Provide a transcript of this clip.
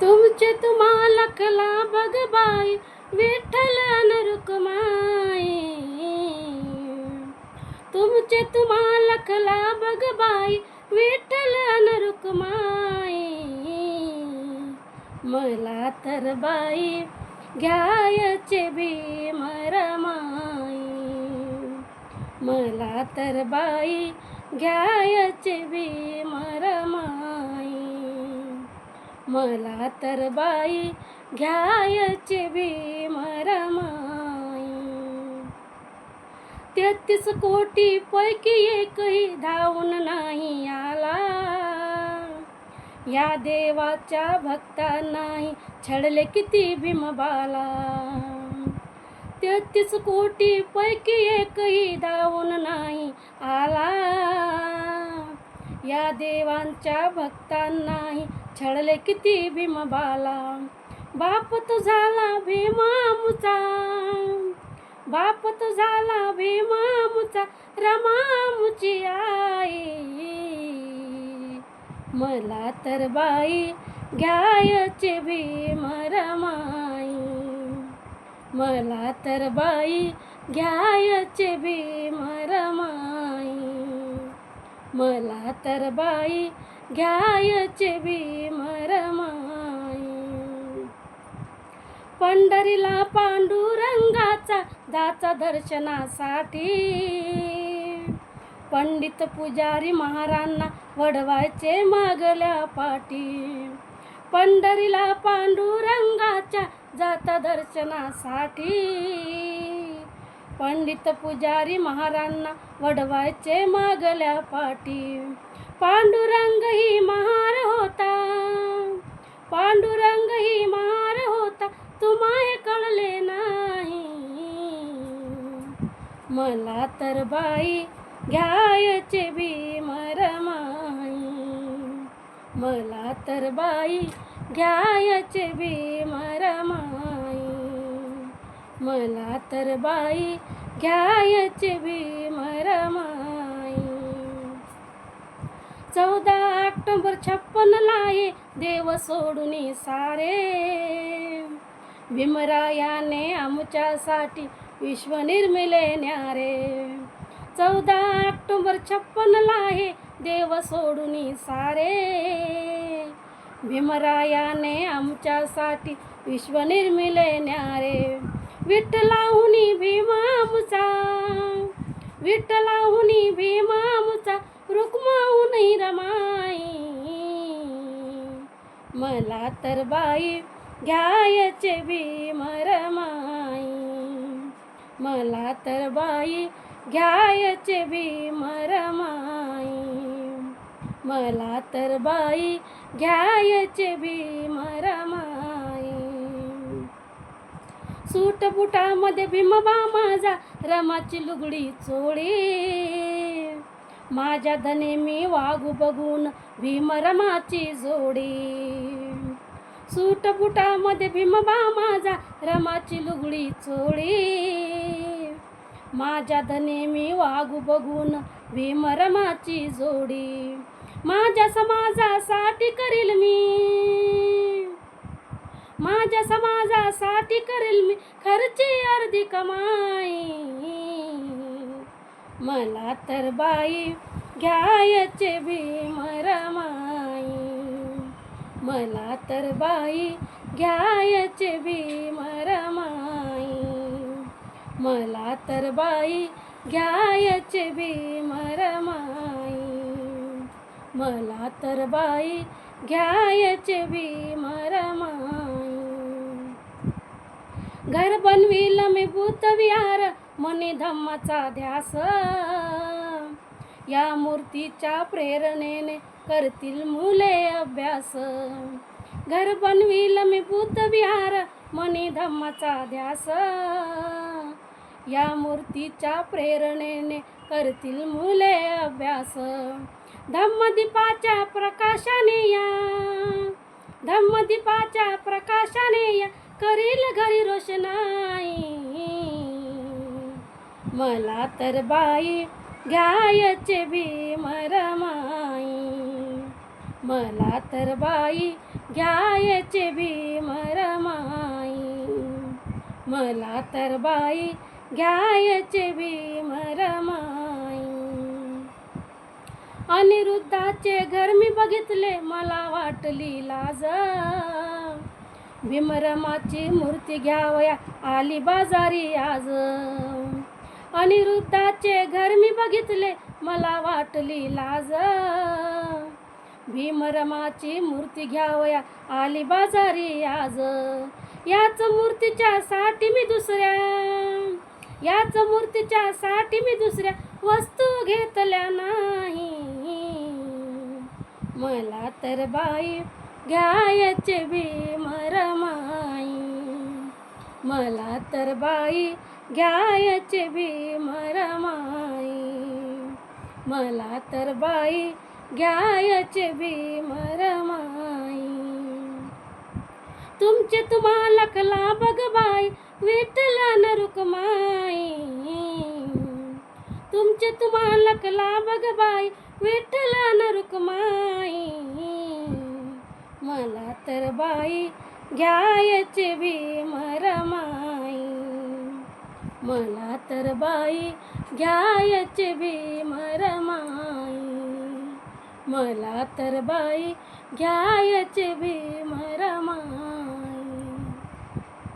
तुमचे तुम्हाला कला बघबाय विठ्ठल रुकमाय तुमचे तुम्हाला कला बघबाय विठ्ठल रुकमाय मला तर बाई घ्यायचे बी माई मला तर बाई घ्यायचे भीमर मला तर बाई घ्यायचे भीमर माई तेहतीस कोटी पैकी एकही धावून नाही आला. या देवाच्या भक्तांनाही छडले किती भीमबाला तेहतीस कोटी पैकी एकही धावून नाही आला. या देवांच्या भक्तांनाही छळले किती भीमबाला बाप तो झाला भीमामुचा. बाप तो झाला भीमामुचा रमामुची आई. मला तर बाई घ्यायचे भीम रमाई. मला तर बाई घ्यायचे भीम रमाई. मला तर बाई घ्यायचे भीमर माई पंढरीला पांडुरंगाचा दाचा दर्शनासाठी पंडित पुजारी महारांना वडवायचे मागल्या पाठी. पंढरीला पांडुरंगाच्या जाता दर्शनासाठी पंडित पुजारी महारांना वडवायचे मागल्या पाठी. पांडुरंग ही महार होता. पांडुरंग ही महार होता. तुम्हाय कळले नाही. मला तर बाई घ्यायचे भीमर माई. मला तर बाई घ्यायचे भीमर माई. मला तर बाई घ्यायचे भीमर माई चौदा ऑक्टोबर छप्पनला ये देव सोडून सारे. भीमरायाने आमच्यासाठी विश्व निर्मिले न्यारे. चौदा ऑक्टोबर छप्पनला हे देव सोडून सारे. भीमरायाने आमच्यासाठी विश्व निर्मिले न्यारे. विठ्ठलाहुनी भीमामुचा विठ्ठलाहुनी भीमामुचा रुक्माहुनी रमाई. मला तर बाई घ्यायचे भीम रमाई मला तर बाई घ्यायचे भीम रमाई मला तर बाई घ्यायचे भीम रमाई सूट बुटामध्ये भीमबा माझा रमाची लुगडी चोळी. माझ्या धने मी वागू बघून भीमरमाची जोडी. सूटबुटामध्ये भीमबा माझा रमाची लुगडी चोळी. माझ्या धने मी वागू बघून भीमरमाची जोडी. माझ्या समाजासाठी करील मी. माझ्या समाजासाठी करेल मी खर्ची अर्धी कमाई. मला तर बाई घ्यायचे भीमर माई मला तर बाई घ्यायचे भीमर माई मला तर बाई घ्यायचे भीमर माई मला तर बाई घ्यायचे भीमर माई घर बनविल मी भूत विहार मनी धम्माचा ध्यास. या मूर्तीच्या प्रेरणेने करतील मुले अभ्यास. घर बनविल मी भूत विहार मनी धम्माचा ध्यास. या मूर्तीच्या प्रेरणेने करतील मुले अभ्यास. धम्मदीपाच्या प्रकाशाने या धम्मदीपाच्या प्रकाशाने या करील घरी रोषणाई. मला तर बाई घ्यायचे भीमर माई मला तर बाई घ्यायचे भीमर मरमाई. मला तर बाई घ्यायचे भीमर माई अनिरुद्धाचे घर मी बघितले मला वाटली लाज भीमरमाची मूर्ती घ्यावया. आली बाजारी आज. अनिरुद्धाचे घर मी बघितले मला वाटली लाज. भीमरमाची मूर्ती घ्यावया आली बाजारी आज. याच मूर्तीच्या साठी मी दुसऱ्या. याच मूर्तीच्या साठी मी दुसऱ्या. वस्तू घेतल्या नाही. मला तर बाई घ्यायचे भीमर माई मला तर बाई घ्यायचे भीमर मरमाई. मला तर बाई घ्यायचे भीमर मरमाई. तुमचे तुम्हाला कला बघ बाई विठला न रुकमाई. तुमचे तुम्हाला कला बघ बाई विठला न रुकमाई. मला तर बाई घ्यायचे भीम रमाई मला तर बाई घ्यायचे भीम रमाई मला तर बाई घ्यायचे भीम रमाई